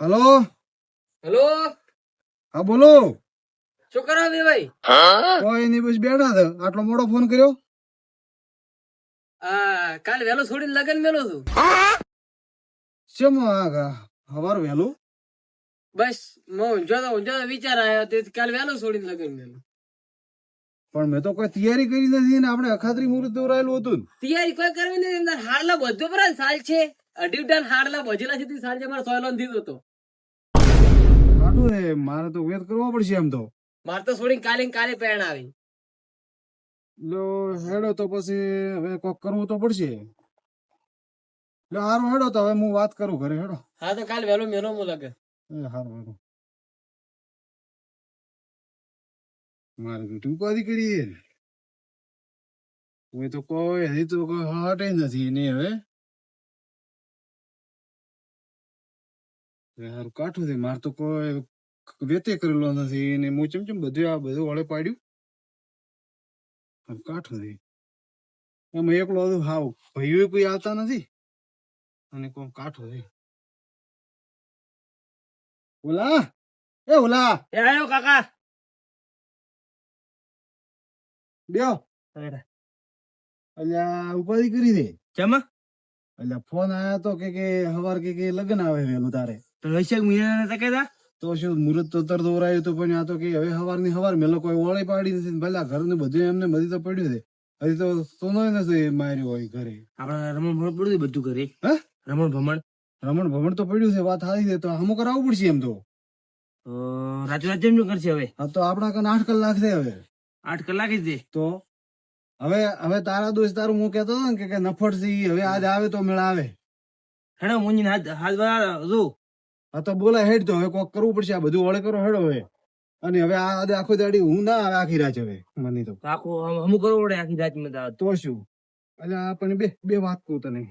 Hello hello હા બોલો શું કરો બે ભાઈ? કોઈ નહીં બસ બેઠા હતા આટલો મોડો ફોન કર્યો? આ કાલ વેલો છોડીને લગન મેલો છું ચમ આ હવાર વેલો બસ મો ઊંઝો તો ઊંઝો વિચાર આવ્યો તે કાલ વેલો છોડીને લગન મેલો પણ મેં તો કોઈ તૈયારી કરી નથી ને આપણે અખાત્રી મુહૂર્ત દોરાયેલું હતું ને. તૈયારી કોઈ કરવી નથી અંદર હાડલા બધો પર સાલ છે. અઢી ઉડાન હાડલા બજેલા છે તે સાલ છે મારે સોયલો દીધો હતો કાઢું રે મારે તો વેત કરવો પડશે એમ તો. મારે તો છોડીને કાલે ને કાલે પેણ આવી. લો હેડો તો પછી હવે કોક કરવું તો પડશે. લો હારું હેડો તો હવે હું વાત કરું ઘરે હેડો. હા તો કાલ વહેલો મેલો મુ લાગે. એ હારું હેડો મારે બેટું ઉપાધિ કરી કોઈ તો કોઈ હજી તો કોઈ હટે નથી ને હવે. હવે હારું કાઠું છે. મારે તો કોઈ વેતે કરેલો નથી ને હું ચમ ચમ બધું આ બધું વળે પાડ્યું? કાઠું છે. એમાં એકલો હતું હાવ ભાઈઓ કોઈ આવતા નથી? અને કોણ કાઠું છે. ઓલા એ ઓલા! એ આયો કાકા! બેહો. અલ્યા ઉપાધિ કરી દે. જમા અલ્યા ફોન આયા તો કે કે હવાર કે કે લગ્ન આવે વેલું તારે. તો વૈશાખ મહિના તકે તા તો શું મુહૂર્ત તો તર દોરાયું હતું પણ આ તો કે હવે હવારની હવાર મેલો કોઈ ઓળી પાડી નથી ભલે ઘર ને બધું એમને બધી તો પડ્યું છે. હજી તો સોનો નથી માર્યો હોય ઘરે. આપણે રમણ ભમણ પડ્યું બધું કરી હા? રમણ ભમણ? રમણ ભમણ તો પડ્યું છે વાત સારી છે તો આમો કરાવવું પડશે એમ તો. રાતે રાત જેમ કરશે હવે? આ તો આપણા કને આઠ કલાક છે હવે. આઠ કલાક જ છે? તો હવે હવે તારા દોસ્ત તારું હું કહેતો હતો ને કે- નફટ છે હવે આજ આવે તો મેળા આવે. હેડો મુંજી હાથ હાથ જો. આ તો બોલા હેડ તો હવે કોક કરવું પડશે આ બધું ઓળે કરો હેડો હવે. અને હવે આ આખો દાડી હું ના આવે આખી રાત હવે મને તો. આખો અમુક કરવું પડે આખી રાતમાં તો શું? એટલે આપણને બે બે વાત કહું તને.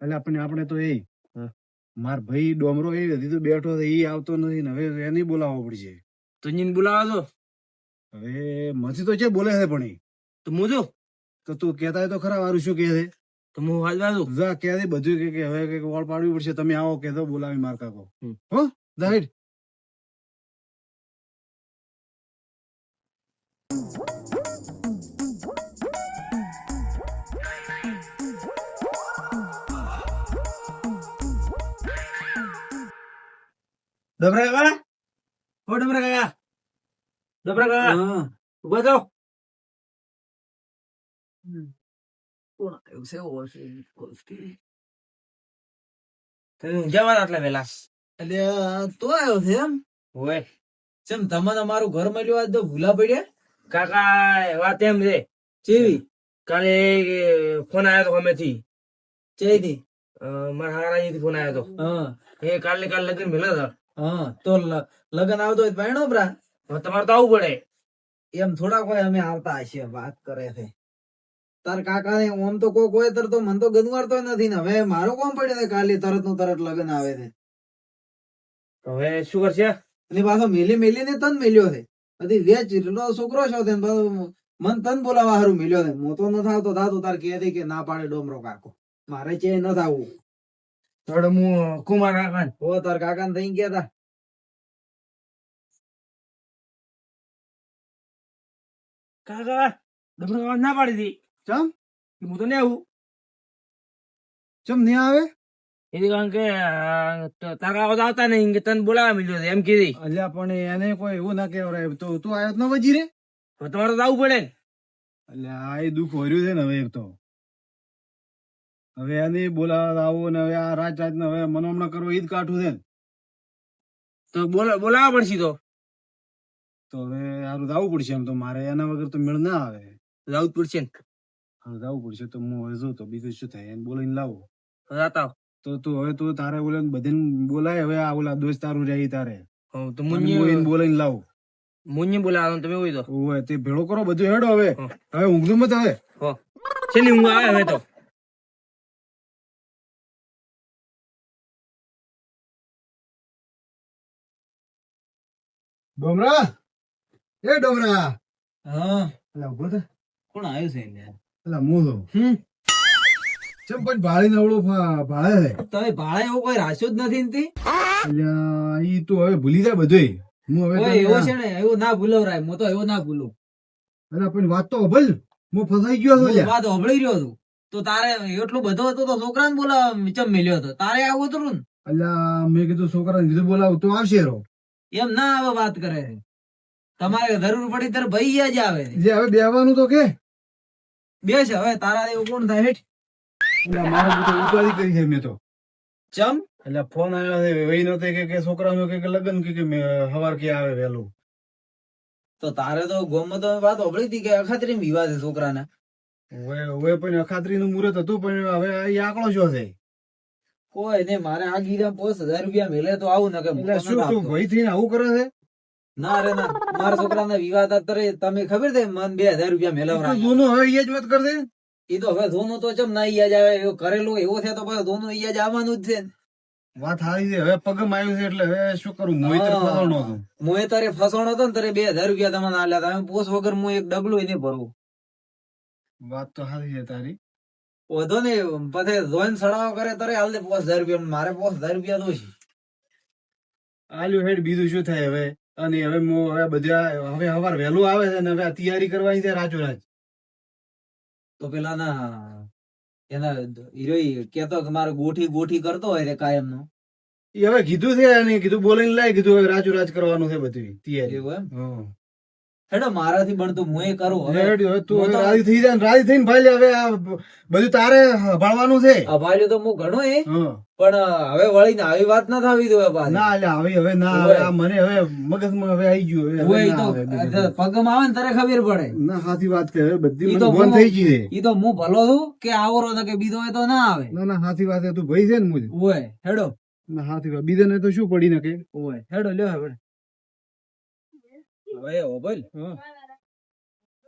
એટલે આપણને આપણે તો એ હા. માર ભાઈ ડોમરો એ હજી તો બેઠો એ આવતો નથી ને હવે એને બોલાવવો પડશે. તો જીન બોલાવો તો હવે મથી તો છે બોલે છે પણ એ. તો મોજો. તો તું કહેતા તો ખરા વારું શું કહે છે? તો હું હાથ બાજુ? જા કહે બધું કે કે હવે કે વોળ પાડવી પડશે તમે આવો કે તો બોલાવી માર કાકો. હો જાહેર ડબરા કાકા ઓ ડબરા કાકા ડબરા કાકા ઊભા થાવ કોણ આવ્યું છે તમે ઊંઝાવા આટલા વેલા એટલે તો આવ્યો છે એમ હોય ચમ તમે તમારું ઘર મળ્યું આજ તો ભૂલા પડ્યા કાકા વાત એમ છે ચેવી કાલે ફોન આવ્યો તો અમેથી ચેથી અ, મારા હારાજી ફોન આવ્યો તો હા એ કાલે કાલે લગન મેળા હતા હા તો લગન આવતો હોય ભાઈ પરણો બ્રા તમારે તો આવવું પડે એમ થોડા કોઈ અમે આવતા હશે વાત કરે છે તાર કાકા ને ઓમ તો કોક હોય તર તો મન તો ગનવારતો નથી ને. હવે મારું કોમ પડ્યું ને કાલે તરતનું તરત લગન આવે છે. હવે શું કરશે? અને પાછો મેલી મેલી ને તન મેલ્યો છે. હજી વેચ નો છોકરો છો તે મન તન બોલાવા હારું મેલ્યો છે. હું તો ન થાતો થાતો તાર કહે કે ના પાડે ડોમરો કાકો. મારે ચે ન થાવું. થોડો હું કુમાર કાકા. હો તાર કાકા ને થઈ ગયા તા. કાકા ડોમરો ના પાડી દી ચમ? કે હું તો નહીં આવું. ચમ નહીં આવે? એથી કારણ કે તારા કાકા આવતા નહીં કે તને બોલાવા મળ્યો એમ કીધી. અલ્યા પણ એને કોઈ એવું ના કહેવાય. તો તું આયો ન વજી રે? તમારે તો આવવું પડે ને. અલ્યા આ દુઃખ વર્યું છે ને હવે એક તો. હવે એને બોલાવા આવો ને હવે આ રાત રાત હવે મનોમણા કરવો ઈદ કાઠું છે ને. તો બોલા બોલાવવા પડશે તો. તો હવે હારું જવું પડશે એમ તો. મારે એના વગર તો મેળ ના આવે. જવું જ પડશે ને. જવું પડશે તો હું હવે જોતો બીજું શું થાય? એને બોલાવીને લાવો. તો તો તું હવે તું તારે ઓલા બધાને બોલાય હવે આ ઓલા દોસ્ત તારું જાય તારે. તો મુંજી બોલાવીને લાવો. મુન્ની બોલાવો તમે હોય તો. હોય તે ભેળો કરો બધું હેડો હવે. હવે ઊંઘતું મત હવે. છેલ્લી ઊંઘ આવે હવે તો. ડોમરા? એ ડોમરા. હા. એટલે ઊભો કોણ આવ્યું છે એટલે? તો. હમ. ચમ પણ ભાળી નવડો ભા- ભાળે છે તમે ભાડા એવો કોઈ રાસ્યો જ નથી ને અલ્યા ઈ તો હવે ભૂલી જાય બધુંય. હું હવે એવો છે ને એવો ના ભૂલવરાય હું તો એવો ના ભૂલું. અલ્યા પણ વાત તો ભલ હું ફસાઈ ગયો છું વાત અભળી રહ્યો છું. તો તારે એટલો બધો હતો તો છોકરાને બોલાવ ચમ મેલ્યો હતો. તારે આવું હતું ને? અલ્યા મેં કીધું છોકરાને કીધું બોલાવ તો આવશે રો. એમ ના આવે વાત કરે. તમારે જરૂર પડી ત્યારે ભાઈ જ આવે. જે હવે બેવાનું તો કે. બેસ હવે તારા એવું કોણ થાય હેઠ? અલ્યા મારે બધું ઉપાધિ કરી છે મેં તો. ચમ? એટલે ફોન આવ્યો છે વહી નો કે કે છોકરાનો કે કે લગન કે કે હવાર કે આવે વેલું તો તારે તો ગોમાં તો વાત હોભળી હતી કે અખાત્રી વિવાદ છે છોકરાના. પણ અખાત્રી નું મુહૂર્ત હતું પણ હવે આ આંકડો જો છે. કોઈ નહીં મારે આ ગીરા પોસ હજાર રૂપિયા મેલે તો આવું ને કે શું તું ભય થઈને આવું કરે છે? ના રે ના. મારા છોકરાના વિવાદ અત્યારે તમે ખબર છે મન બે હજાર રૂપિયા મેળવરા દોનો હવે ઈ જ વાત કર દે. એ તો હવે ધોનું તો ચમ ના ઈયા જ આવે. એવું કરેલું એવો છે તો પછી ધોનું ઈયા જ આવવાનું જ છે. વાત હારી છે. હવે પગમ આવ્યું છે એટલે હવે શું કરું? મોહિતર ફસાણો હતો. મોહિતરે તારે ફસવાનો હતો ને તારે બે હજાર રૂપિયા તમને આલ્યા તમે પોસ વગર હું એક ડગલું એને ભરવું. વાત તો સારી છે તારી. વધો ને પછી જોઈન સડાવો કરે તારે હાલ દે પોસ હજાર રૂપિયા. મારે પોસ હજાર રૂપિયા દો છે. આલ્યું હેડ બીજું શું થાય હવે? અને હવે મો હવે બધા હવે હવાર વહેલું આવે છે ને હવે તૈયારી કરવાની છે રાજો તો પેલા ના એના હીરો કેતો કે મારે ગોઠી ગોઠી કરતો હોય રે કાયમ નો એ હવે કીધું છે અને કીધું બોલીને લાય કીધું હવે રાજો કરવાનું છે બધું તૈયારી. એવું એમ? હા. હેડો મારાથી બનતું હું એ કરું. હવે તું તો- રાજી થઈ જાય રાજી થઈને ભાઈ હવે આ બધું તારે ભાળવાનું છે. અભાલ્યો તો હું ઘણો એ પણ હવે વળીને આવી વાત ના થવી દો ના એટલે આવી હવે ના હવે. આ મને હવે મગજમાં હવે આવી ગયું હવે તો આવે પગમાં આવે ને તારે ખબર પડે. ના સાચી વાત કે હવે બધી મને તો થઈ ગઈ છે. ઈ તો હું ભલો છું કે આવરો ને કે બીજો હોય તો ના આવે. ના ના સાચી વાત તું ભાઈ છે ને મુજ. ઓય હેડો. ના સાચી વાત બીજાને તો શું પડી નકે? ઓય હેડો લ્યો હવે. હવે ઓ બોલ.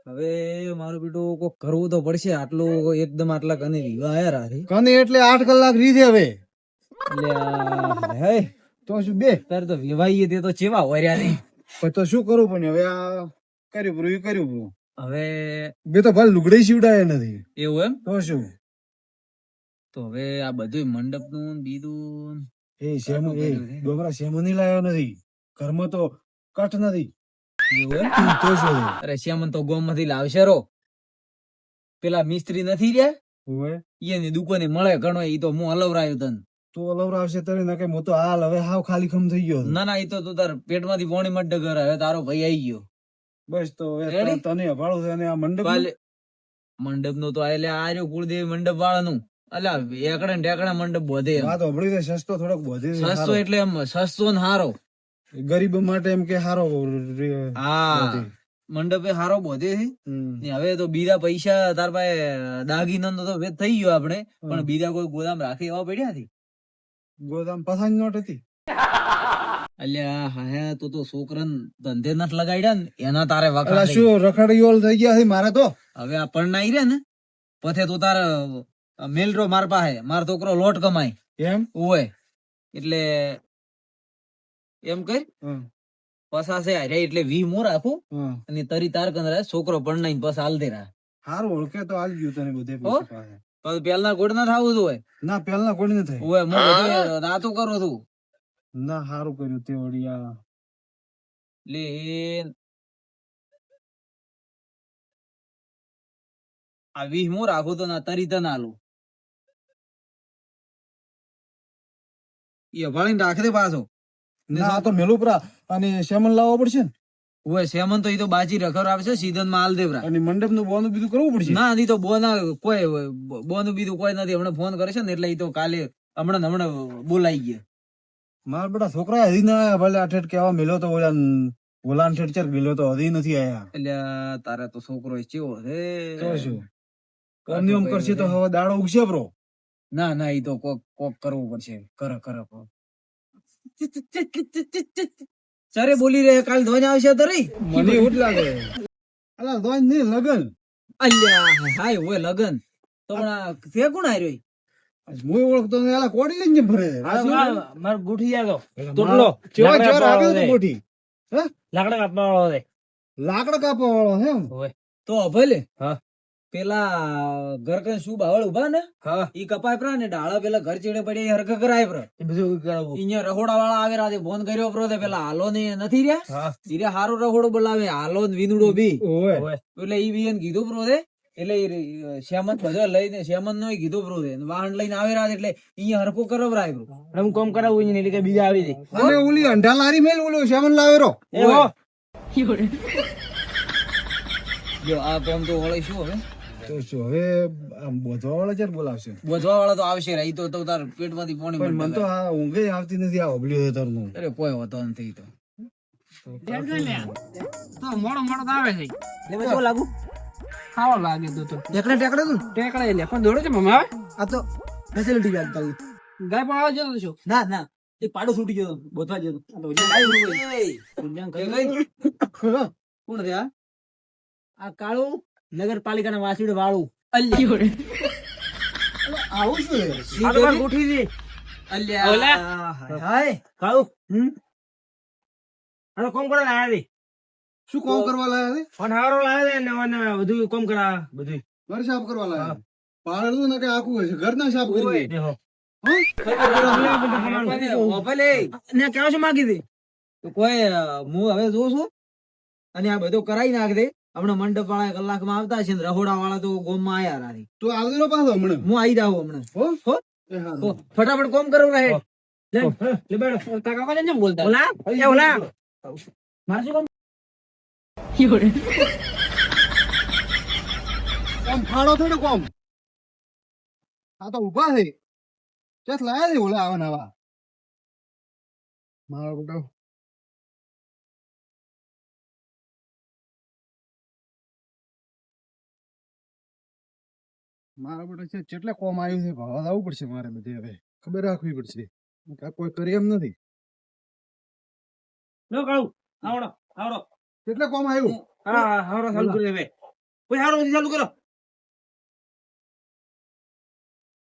હવે મારું બેટું કોક કરવું તો પડશે આટલું એકદમ આટલા કને રીવા આયા રાહી કને એટલે આઠ કલાક રીધે હવે. એટલે હે. તો શું બે? તારે તો વિવાહીએ તે તો ચેવા વર્યા નહીં પછી તો શું કરું પણ હવે આ કર્યું પૂરું કર્યું પૂરું. હવે બે તો ભાઈ લુગડી સીવડાય નથી. એવું એમ? તો શું? તો હવે આ બધું મંડપનું બીજું એ શેમો એ ડોમરા શેમો નહીં લાવ્યો નથી. ઘરમાં તો કટ નથી. એવું એમ? તો શું? અરે શ્યામન તો ગોમમાંથી લાવશે રો પેલા મિસ્ત્રી નથી રહ્યા? હવે એની દુકાને મળે ઘણો ઈ તો હું હલવરાયો તને. તું અલવરા આવશે તને ના હું મોટો હાલ હવે હાવ ખાલી ખમ થઈ ગયો ના ના ઈ તો તું તાર પેટમાંથી પોણી મટ ડગર હવે તારો ભાઈ આવી ગયો. બસ તો હવે તને અભાળું છે અને આ મંડપ મંડપનું તો એટલે આ રહ્યો કુળદેવી મંડપ વાળાનું. અલ્યા એકડા ને ટેકડા મંડપ બધે વાત હોભળી સસ્તો થોડોક બધે સસ્તો એટલે એમ સસ્તો ને હારો ગરીબ માટે એમ કે હારો હા. મંડપે હારો બોધે છે. હવે તો બીજા પૈસા તાર પાસે દાગીનો તો થઈ ગયો આપણે પણ બીજા કોઈ ગોદામ રાખી એવા પડ્યા હતી ગોદામ પસંદ નોટ હતી. અલ્યા હા હે તો તો છોકરા ધંધે નથી લગાડ્યા ને એના તારે વખત શું રખડીયો થઈ ગયા છે મારે તો? હવે આ પણ નાઈ રે ને? પથે તો તારે મેલરો માર પાસે મારો છોકરો લોટ કમાય. એમ? ઓય એટલે એમ કર. પસાસે હારે એટલે વી મો રાખું અને તરી તાર કંદરા છોકરો પરણાઈ બસ હાલ દે રા. હારું ઓળખે તો હાલ ગયું તને બધે પણ પેલના ગોળ ના થાવું તું હોય? ના પેલા ગોડ નથી ઓય હું રાતો કરો છું. ના હારું કર્યું તે વડિયા. લે. આ વીહ મો રાખું તો ના તરી તને આલું. એ ભણીને રાખે દે પાછો. ના તો મેલુપરા અને શેમન લાવવા પડશે ને? ઓય સેમન તો એ તો બાજી રખર આવશે સીધનમાં હાલ અને મંડપનું બોનું બીજું કરવું પડશે? ના ઈ તો બોના કોઈ બોનું બીજું કોઈ નથી. હમણાં ફોન કરે છે ને એટલે ઈ તો કાલે હમણાં હમણાં બોલાઈ ગયા. મારા બેટા છોકરા હજી ના આવ્યા ભલે આઠેઠ કેવા મેલ્યો તો ઓલા ઓલા ઠેઠ ચાર મેલ્યો તો હજી નથી આયા. એટલે તારે તો છોકરો ચેવો હે તો શું? કરશે તો હવે દાડો ઉગશે બ્રો. ના ના ઈ તો કોક કોક કરવું પડશે. કર કરે. ચરે બોલી રહ્યા કાલ ધોન આવશે તો રહી. મને એવું જ લાગે. અલા ધોન નહીં લગન. અલ્યા હાય ઓય લગન. તો પણ તે કોણ આર્યો હું ઓળખતો નહીં અલા કોડી લઈને ભરે માર ગુઠી જાય તો મારા- ચેવા લાકડા આવ્યો તો ગુઠી. કોઠી લાકડા કાપવા વાળો લાકડા કાપવા વાળો હે તો ભલે હા. પેલા ઘર કઈ શું બાવળ ઊભા ને? હા. ઈ કપાય પ્રા ને ડાળા પેલા ઘર ચેડે પડી હરખ કરાય પ્રા. એ બધું કરાવવું અહીંયા રહોડા વાળા આવે રાતે ફોન કર્યો પ્રો તે પેલા હાલો ને નથી રહ્યા? હા. ધીરે હારો રહોડો બોલાવે હાલો ને વિનુડો બી. એટલે ઈ બી કીધું પ્રો તે. એટલે ઈ શ્યામંત બધા લઈને શ્યામંત નો કીધું પ્રો તે. વાહન લઈને આવે રાત એટલે અહીંયા હરકો કરવરાય પ્રો. હમ કોમ કરાવું નહીં એટલે કે બીજા આવી જાય. અને ઓલી અંઢા લારી મેલ ઓલો શ્યામન લાવેરો એ હો. જો આ કોમ તો ઓળે શું હવે? તો શું હવે આમ બોધવા વાળા ક્યારે બોલાવશે? બોધવા વાળા તો આવશે રે ઈ તો તાર પેટમાંથી પાણી પણ મને તો આ ઊંઘે આવતી નથી આ ઓબલ્યો તારનો અરે કોઈ હોતો નથી તો. તો મોડો મોડો આવે છે. એમાં જો લાગુ. ખાવા લાગે તો તો. ટેકડે ટેકડે તું. ટેકડે લે પણ દોડે છે મમ્મી આવે આ તો ફેસિલિટી વાત કરી ગાય પણ આવે જતો છો ના ના. એ પાડો છૂટી ગયો બોધવા ગયો. કોણ આ? આ કાળું? નગરપાલિકાના વાસીડ વાળું. આવું શું છે? આ તો મારી ગુઠી છે. અલ્યા ઓલા. હાય હાય. હમ. અરે કોમ કરો લાયા છે. શું કોમ કરવા લાયા છે? ફોન હારો લાયા છે ને અને બધું કોમ કરા બધું. ઘર સાફ કરવા લાયા પાડું ને કે આખું હશે. ઘર ના સાફ કરી દે. હો? ને કેવું છે માગી દે? તો કોઈ હું હવે જોઉં છું. અને આ બધું કરાઈ નાખ દે હમણાં મંડપ વાળા કલાકમાં આવતા છે રહોડા વાળા તો ગોમમાં આયા રારી તો આવજો પાછો હમણાં? હું આવી જાવ હમણાં. હો? હો? એ હારું. હો, ફટાફટ કોમ કરવું રહે. લે. લે બેડો. તા કાકા ને બોલતા? ઓલા એ ઓલા મારે શું કામ? આમ ફાડો થોડો કોમ? આ તો ઊભા છે. ચેસ લાયા છે ઓલા આવા નવા મારો બેટો. મારા માટે છે કેટલે કોમ આવ્યું છે ભાવા આવવું પડશે મારે બધે હવે. ખબર રાખવી પડશે. કોઈ કરી એમ નથી. લો કાળુ આવડો આવડો. કેટલે કોમ આવ્યું. હા આવડો ચાલુ કરી હવે. કોઈ હારો ચાલુ કરો.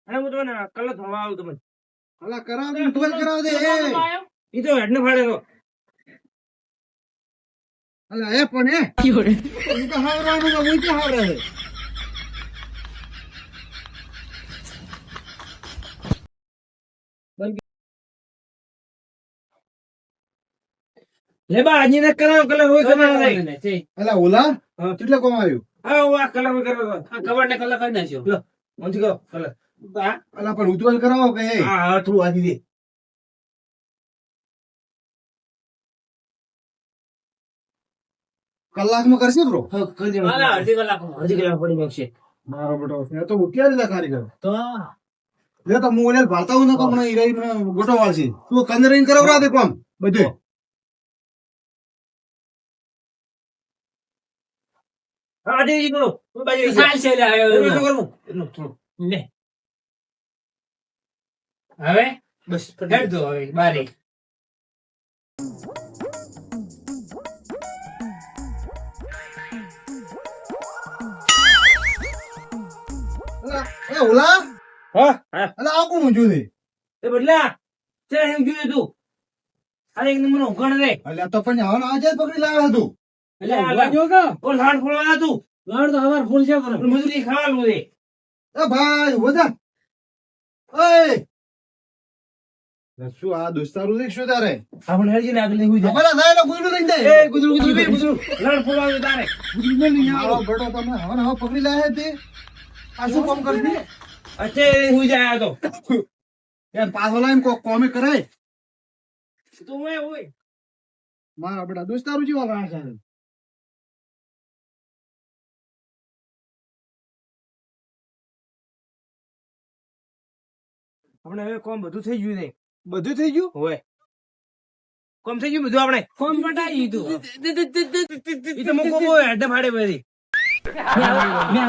અરે હું તમને કલર થવા આવું તમને. અલા કરાવ દે તું કરાવ દે એ. ઈ તો હેડને ફાડે તો. અલા એ પણ એ. હું તો હાવરાનું હું તો હાવરા છે લે બા આજે ને કરાવ કલર હોય કલર નહીં. અલા ઓલા. કોમ આવ્યું? હા કલર આ કવર ને કલર કરી નાખ્યો. લો મંથી કરો કલર. અલા પણ ઉજ્જવલ કરાવો કે એ? હા થોડું આજી દે. કલાકમાં કરશે બ્રો? હા કરી દે અડધી કલાક અડધી કલાક પડી જશે મારો બેટો એ તો ઉઠ્યા દીધા કારીગર? તો એ તો હું ઓલે ભાળતા હું. નતો પણ ઈ મને ગોટો વાળશે તું કંદરીન કરાવરા દે કોમ બધું હા અડધી જી કરો હું બાજુ ચાલ છે લે એટલું એટલું થોડું. લે. હવે? બસ હવે બારે. અલા, એ ઓલા? હા? હા અલા આ કોણ ઊંચું છે? એ બદલા તે હું જોયું તું? અરે એક નંબર ઉઘાડ રે. અલ્યા તો પણ આવન આજે પકડી લાવ્યો હતું. કે? છે છે. એ શું આ દોસ્તારું છે કે શું તારે? આપણે ને આગળ લઈ જાય અમારા ના એનો ગુઈડું લઈને એ જાય ગુજરું ગુજરું બે ગુજરું. લાડ ફોડવા તારે. મારો બેટો તમે હવે હવે પકડી લાયા તે. આ શું કામ કરતી અચ્છે હું જાય તો. યાર પાછો લાઈન કોક કોમે કરાય. તું હોય હોય. મારા બેટા દોસ્તારું જેવા વાળા છે આપણે હવે કોમ બધું થઈ ગયું છે બધું થઈ ગયું? હોય. કોમ થઈ ગયું બધું આપણે? કોમ પટાઈ દીધું. ઈ તો મોકો બહુ હેડ ફાડે બધી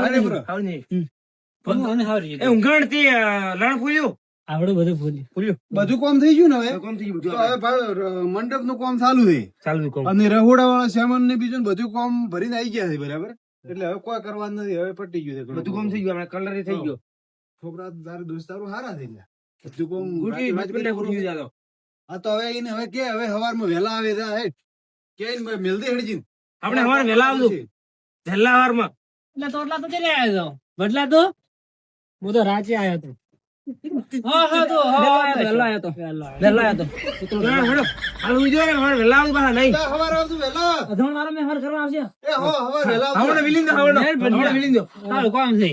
અરે બરો. એ ઊંઘાણથી લણ પૂર્યું આવડું બધું ભૂલ્યું ભૂલ્યો બધું કામ થઈ ગયું ને હવે? કોમ થઈ ગયું હવે મંડપનું કોમ ચાલુ છે. ચાલુ કોમ. અને રહોડા વાળા સામાન ને બીજું બધું કોમ ભરીને આવી ગયા છે બરાબર? એટલે હવે કોઈ કરવાનું નથી હવે પટી ગયું બધું કોમ થઈ ગયું કલર થઈ ગયો. છોકરા તારા દોસ્તારો હારા થઈ ગયા આ તો હવે એને હવે કે હવે સવારમાં વહેલા આવે હેડ કે મિલદે આપણે હવારે વહેલા આવજો. વહેલા હવારમાં એટલે તો એટલા તો ચલે આવ્યો તો? બદલા તો? હું તો રાંચી આવ્યો તો. હા હા તો હા વહેલા આવ્યો તો. વહેલા આવ્યો તો. હેડો, હેડો. હાલ ઉઈ જાઓ ને, હવારે વહેલા પાછા નહીં. સવારે આવતું વહેલા. અધવણ વાળો મેં હર કરવા આવશે? એ હો હવે વહેલા આવજો. હવારે મિલિંદ દો, હવારે. નેટ ભરી હવારે મિલિંદ દો. સારું કોમ છે.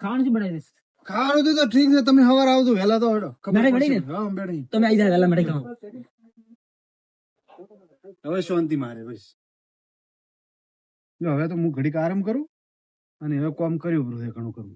ખાવાનું શું બનાવી દઈશ? ખાવાનું તો ઠીક છે તમે સવારે આવજો વહેલા તો હેડો. મેડે પડશે. મેડી હા મેડી તમે આવી જાય વહેલા ખાવ હવે શાંતિ મારે બસ. જો હવે તો હું ઘડીક આરામ કરું અને હવે કામ કર્યું બધું ઘણું કરું.